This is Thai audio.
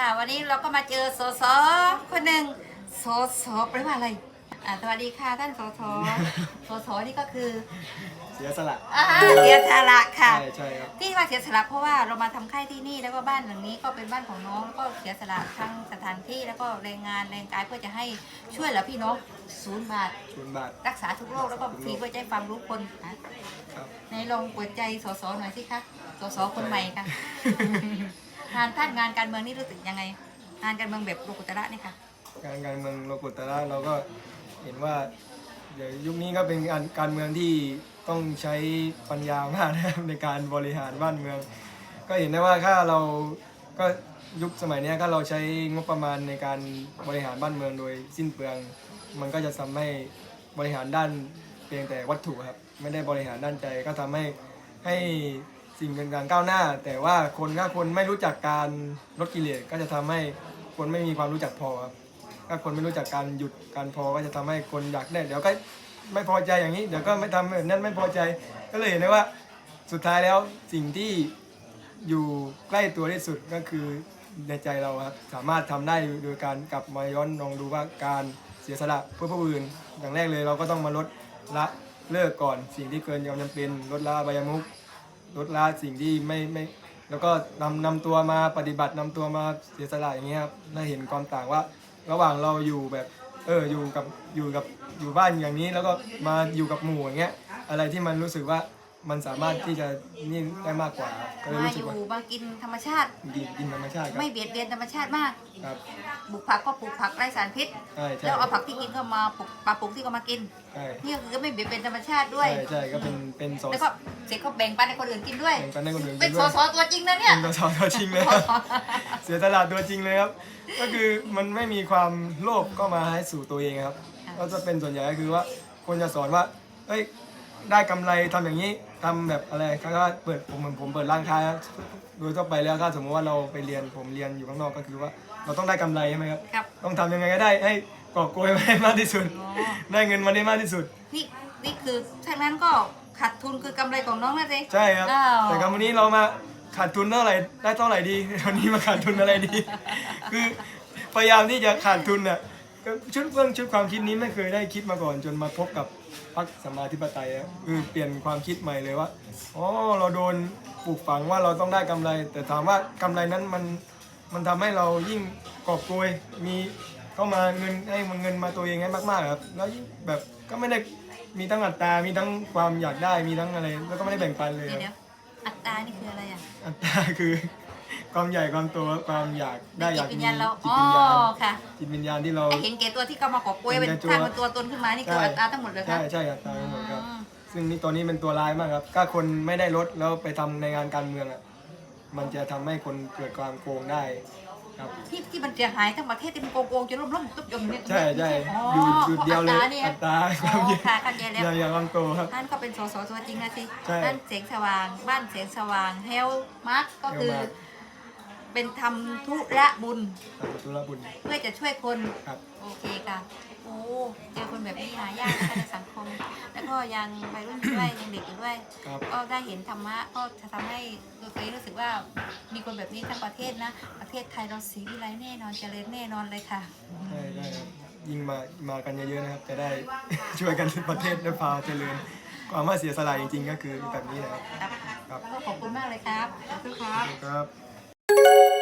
ค่ะ วันนี้เราก็มาเจอสสคนหนึ่งสสแปลว่าอะไรอ่าสวัสดีค่ะท่านสสสสนี่ก็คือเสียสละ อ่าเสียสละค่ะ ใช่ใช่ครับ ที่ว่าเสียสละเพราะว่าเรามาทำค่ายที่นี่แล้วก็บ้านหลังนี้ก็เป็นบ้านของน้องแล้วก็เสียสละทั้งสถานที่แล้วก็แรงงานแรงกายเพื่อจะให้ช่วยเหลือพี่น้องศูนย์บาทศูนย์บาท รักษาทุกโรคแล้วก็ฟรีเพื่อจะให้ความรู้คนนะครับในลองเปิดใจสสหน่อยสิคะสสคนใหม่ค่ะ งานท่านงานการเมืองนี่รู้สึกยังไง งานการเมืองแบบโลกุตระนี่ค่ะการการเมืองโลกุตระเราก็เห็นว่าเดี๋ยวยุคนี้ก็เป็นการการเมืองที่ต้องใช้ปัญญามากนะครับในการบริหารบ้านเมือง ก็เห็นได้ว่าถ้าเราก็ยุคสมัยนี้ถ้าเราใช้งบประมาณในการบริหารบ้านเมืองโดยสิ้นเปลือง มันก็จะทำให้บริหารด้านเพียงแต่วัตถุครับไม่ได้บริหารด้านใจก็ทำให้ให้ สิ่งเป็นการก้าวหน้า แต่ว่าคนถ้าคนไม่รู้จักการลดกิเลสก็จะทำให้คนไม่มีความรู้จักพอครับถ้าคนไม่รู้จักการหยุดการพอก็จะทำให้คนอยากได้เดี๋ยวก็ไม่พอใจอย่างนี้เดี๋ยวก็ไม่ทำแบบนั้นไม่พอใจก็เลยเห็นได้ว่าสุดท้ายแล้วสิ่งที่อยู่ใกล้ตัวที่สุดก็คือในใจเราครับสามารถทำได้โดยการกลับมาย้อนลองดูว่าการเสียสละเพื่อผู้อื่น อย่างแรกเลยเราก็ต้องมาลดละเลิกก่อนสิ่งที่เกินความจำเป็นลดละบายมุข ลดละสิ่งที่ไม่ไม่แล้วก็นำนำตัวมาปฏิบัตินำตัวมาเสียสละอย่างเงี้ยครับเราเห็นความต่างว่า ระหว่างเราอยู่แบบเอออยู่กับอยู่กับอยู่บ้านอย่างนี้ แล้วก็มาอยู่กับหมู่อย่างเงี้ยอะไรที่มันรู้สึกว่ามันสามารถที่จะนี่ได้มากกว่าครับก็เลยมารู้อสึกยู่ว่ามากินธรรมชาติ กินกินธรรมชาติครับไม่เบียดเบียนธรรมชาติมาก ครับปลูกผักก็ปลูกผักไร้สารพิษ ใช่ใช่แล้วเอาผักที่กินก็มาปลูกปลาปลูกที่ก็มากิน ใช่นี่ก็คือก็ไม่เบียดเบียนธรรมชาติด้วย ใช่ใช่ก็เป็นเป็นสอแล้วก็ เสร็จก็แบ่งปันให้คนอื่นกินด้วย แบ่งปันให้คนอื่นเป็กินนสด้วยสตัวจริงนะเนี่ย เป็นตัวสอตัวจริงเลยครับเสียตลาดตัวจริงเลยครับ ก็คือมันไม่มีความโลภก็มาให้สู่ตัวเองครับค่ะ ก็จะเป็นส่วนใหญ่ก็คือว่าคนจะสอนว่าเอ้ยได้กำไรทำอย่างนี้ทำแบบอะไรก็เปิดผมเหมือนผมเปิดร้านค้าโดยทั่วไปแล้วถ้าสมมติว่าเราไปเรียนผมเรียนอยู่ข้างนอกก็คือว่า เราต้องได้กำไรใช่ไหมครับครับ ต้องทำยังไงก็ได้ให้กอบโกยมาให้มากที่สุด อ๋อ ได้เงินมาได้มากที่สุด นี่นี่คือทั้งนั้นก็ ขาดทุนคือกำไรของน้องนะสิใช่ครับ อ้าวแต่ครั้วันนี้เรามาขาดทุนเท่าไหร่ได้เท่าไหร่ดี วันนี้มาขาดทุนอะไรดี คือพยายามที่จะขาดทุนน่ะก็ชุดเรื่องชุดความคิดนี้ไม่เคยได้คิดมาก่อน จนมาพบกับพรรคสมมาธิปไตยอะคือเปลี่ยนความคิดใหม่เลยว่าอ๋อเราโดนปลูกฝังว่าเราต้องได้กำไร แต่ถามว่ากำไรนั้นมันมันทำให้เรายิ่งกอบโกยมีเข้ามาเงินให้มันเงินมาตัวเองให้มากๆครับแล้วยิ่งแบบก็ไม่ได้ มีทั้งอัตรามีทั้งความอยากได้มีทั้งอะไร แล้วก็ไม่ได้แบ่งปันเลยเดี๋ยวครับเดี๋ยวอัตรานี่คืออะไรอะอัตราคือ ความใหญ่ความโตความอยากได้อจิยาตกวิญมีญาณเราจิอ๋ตอวิญญาณค่ะจิตวิญญาณที่เรา ไอเห็นแก่ตัวที่เขามากอบโกยเป็นเห็นแก่ตัวสร้างเป็นตัวตนขึ้นมานี่คือใช่ อัตราทั้งหมดเลยครัใช่บ ใช่อัตราทั้งหมดครับ อืม ซึ่งนี่ตัวนี้เป็นตัวร้ายมากครับถ้าคนไม่ได้ลดแล้วไปทำในงานการเมืองอะมันจะทำให้คนเกิดความโกงได้ ครับ ที่ที่มันเสียหายทั้งประเทศที่มันโกงโกงจนล่มล่มตุ๊บยมเนี่ยใช่ใช่อ๋ออยู่จุดเดียวเลยอัตราเนี่ยอัตราคอ๋วามอเยอะค่ะเข้าใจแล้วอย่าอย่าความโตครับท่านก็เป็นสสตัวจริงนะสิใช่ท่านเสียงสว่าง บ้านเสียงสว่างเฮลมาร์กก็คือ Health Mark เป็นทำธุระบุญ ทำธุระบุญ เพื่อจะช่วยคนครับ โอเคค่ะโอ้เจอคนแบบนี้หายากนะคะในสังคม แล้วก็ยังวัยรุ่นอยู่ด้วย ยังเด็กอยู่ด้วย ครับ ก็ได้เห็นธรรมะก็จะทำให้ตัวเองรู้สึกว่ามีคนแบบนี้ทั้งประเทศนะ ประเทศไทยเราสีวิไลแน่นอนเจริญแน่นอนเลยค่ะ ใช่ได้ครับยิ่งมามากันเยอะๆนะครับ จะได้ ช่วยกันประเทศได้พาเจริญความว่าเสียสละจริงๆ ก็คือแบบนี้นะครับครับครับ ก็ขอบคุณมากเลยครับขอบคุณครับ ครับ thank you